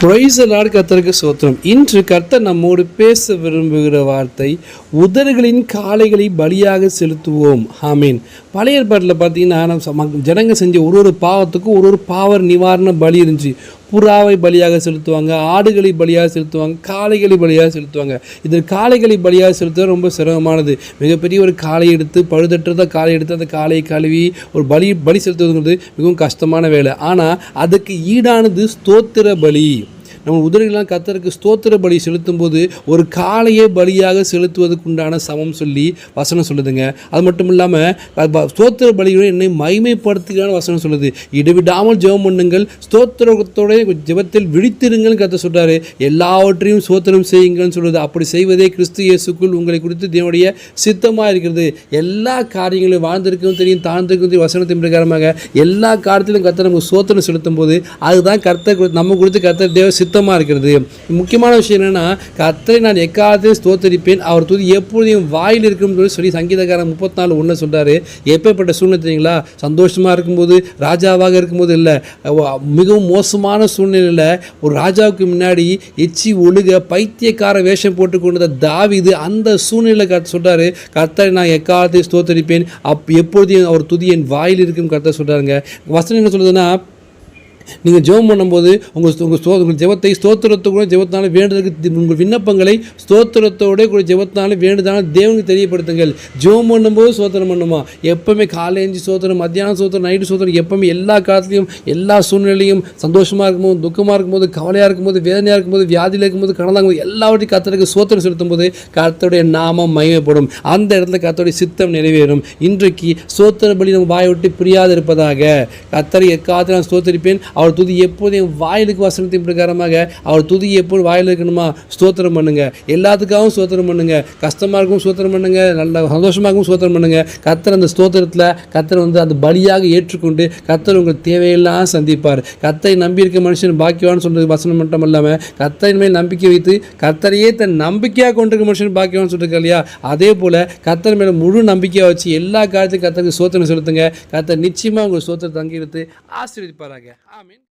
Price Lord கர்த்தருக்கு சோத்திரம். இன்று கர்த்தர் நம்மோடு பேச விரும்புகிற வார்த்தை உதறுகளின் காளைகளை பலியாக செலுத்துவோம். ஆமீன் பழைய ஏற்பாட்டில் பார்த்தீங்கன்னா நம்ம ஜனங்க செஞ்ச ஒரு ஒரு பாவத்துக்கும் ஒரு ஒரு பாவ நிவாரண பலி இருந்துச்சு. புறாவை பலியாக செலுத்துவாங்க ஆடுகளை பலியாக செலுத்துவாங்க காளைகளை பலியாக செலுத்துவாங்க. இது காளைகளை பலியாக செலுத்துவது ரொம்ப சிரமமானது. மிகப்பெரிய ஒரு காளை எடுத்து பழுதற்றத காளை எடுத்து அந்த காளையை கழுவி ஒரு பலி பலி செலுத்துவதுங்கிறது மிகவும் கஷ்டமான வேலை. ஆனால் அதுக்கு ஈடானது ஸ்தோத்திர பலி. நம்ம உதவிகளாம் கத்தருக்கு ஸ்தோத்திர பலி செலுத்தும் போது ஒரு காளையே பலியாக செலுத்துவதற்குண்டான சமம் சொல்லி வசனம் சொல்லுதுங்க. அது மட்டும் இல்லாமல் ஸ்தோத்திர பலியுடன் என்னை மகிமைப்படுத்துகிறான வசனம் சொல்லுது. இடைவிடாமல் ஜெபம் பண்ணுங்கள் ஸ்தோத்திரத்தோட ஜெபத்தில் விழித்திருங்கள் கத்த சொல்கிறாரு எல்லாவற்றையும் ஸ்தோத்திரம் செய்யுங்கள்னு சொல்லுது. அப்படி செய்வதே கிறிஸ்து இயேசுக்குள் உங்களை குறித்து தேவனுடைய சித்தமாக இருக்கிறது. எல்லா காரியங்களும் வாழ்ந்திருக்கவும் தெரியும் தாழ்ந்திருக்கும் தெரியும். வசனத்தின் பிரகாரமாக எல்லா காரியத்திலும் கர்த்தர் நமக்கு சோத்திரம் செலுத்தும் போது அதுதான் கர்த்தர் நம்ம குறித்து கர்த்தர் தேவ சுத்தமாக இருக்கிறது. முக்கியமான விஷயம் என்னென்னா கத்தரை நான் எக்காவது ஸ்தோத்தரிப்பேன். அவர் துதி எப்பொழுதும் வாயில் இருக்கும்னு சொல்லி சொல்லி சங்கீதக்காரன் முப்பத்தி நாலு ஒன்று சொல்கிறாரு எப்பேற்பட்ட சூழ்நிலை தெரியுங்களா? சந்தோஷமாக இருக்கும்போது ராஜாவாக இருக்கும்போது இல்லை. மிகவும் மோசமான சூழ்நிலையில் ஒரு ராஜாவுக்கு முன்னாடி எச்சி ஒழுக பைத்தியக்கார வேஷம் போட்டு தாவிது அந்த சூழ்நிலையில் கர்த்தர் சொல்கிறார் கர்த்தரை நான் எக்காலத்தையும் ஸ்தோத்தரிப்பேன். அப் எப்பொழுதையும் அவர் துதி என் வாயில் இருக்கும் கர்த்தர் சொல்கிறாருங்க வசனம் என்ன சொல்லுதுன்னா நீங்கள் ஜெபம் பண்ணும்போது உங்கள் உங்கள் ஸ்தோ உங்கள் ஜெபத்தை ஸ்தோத்திரத்தோட ஜெபத்தினால வேண்டுதலுக்கு உங்கள் விண்ணப்பங்களை ஸ்தோத்திரத்தோட கூட ஜெபத்தினால வேண்டுதலான தேவனுக்கு தெரியப்படுத்துங்கள். ஜெபம் பண்ணும்போது ஸ்தோத்திரம் பண்ணுமா? எப்போவுமே காலைஞ்சி சோத்திரம் மத்தியானம் சோத்திரம் நைட்டு சோத்திரம் எப்போவுமே எல்லா காலத்துலையும் எல்லா சூழ்நிலையும் சந்தோஷமாக இருக்கும்போது துக்கமாக இருக்கும்போது கவலையாக இருக்கும்போது வேதனையாக இருக்கும்போது வியாதியில் இருக்கும்போது கடந்தாங்க எல்லாவற்றையும் கத்தருக்கு சோத்திரம் செலுத்தும் போது கத்தருடைய நாமம் மகிமைப்படும். அந்த இடத்துல கத்தருடைய சித்தம் நிறைவேறும். இன்றைக்கு சோத்திர பலி நம்ம வாயை விட்டு பிரியாது இருப்பதாக கத்தரை எக்காத்து நான் சோத்தரிப்பேன் அவர் துதி எப்போதும் வாயிலுக்கு வசனத்தின் பிரகாரமாக அவர் துதி எப்போது வாயில் இருக்கணுமா? ஸ்தோத்திரம் பண்ணுங்க. எல்லாத்துக்காகவும் ஸ்தோத்திரம் பண்ணுங்க. கஷ்டமாக இருக்கும் ஸ்தோத்திரம் பண்ணுங்க. நல்ல சந்தோஷமாகவும் ஸ்தோத்திரம் பண்ணுங்க. கத்தர் அந்த ஸ்தோத்திரத்தில் கத்தர் வந்து அந்த பலியாக ஏற்றுக்கொண்டு கத்தர் உங்கள் தேவையெல்லாம் சந்திப்பார். கத்தை நம்பியிருக்க மனுஷன் பாக்கியவான்னு சொல்றது வசனம் மட்டும் இல்லாமல் கத்தரின் மேல் நம்பிக்கை வைத்து கத்தரையே தன் நம்பிக்கையாக கொண்டிருக்க மனுஷன் பாக்கியவான்னு சொல்லிருக்க இல்லையா? அதே போல் கத்தர் மேலே முழு நம்பிக்கையாக வச்சு எல்லா காலத்தையும் கத்தருக்கு சோத்திரம் செலுத்துங்க. கத்தர் நிச்சயமாக உங்கள் சோத்திரம் தங்கி எடுத்து ஆசீர்வதிப்பாராங்க ஆமீன்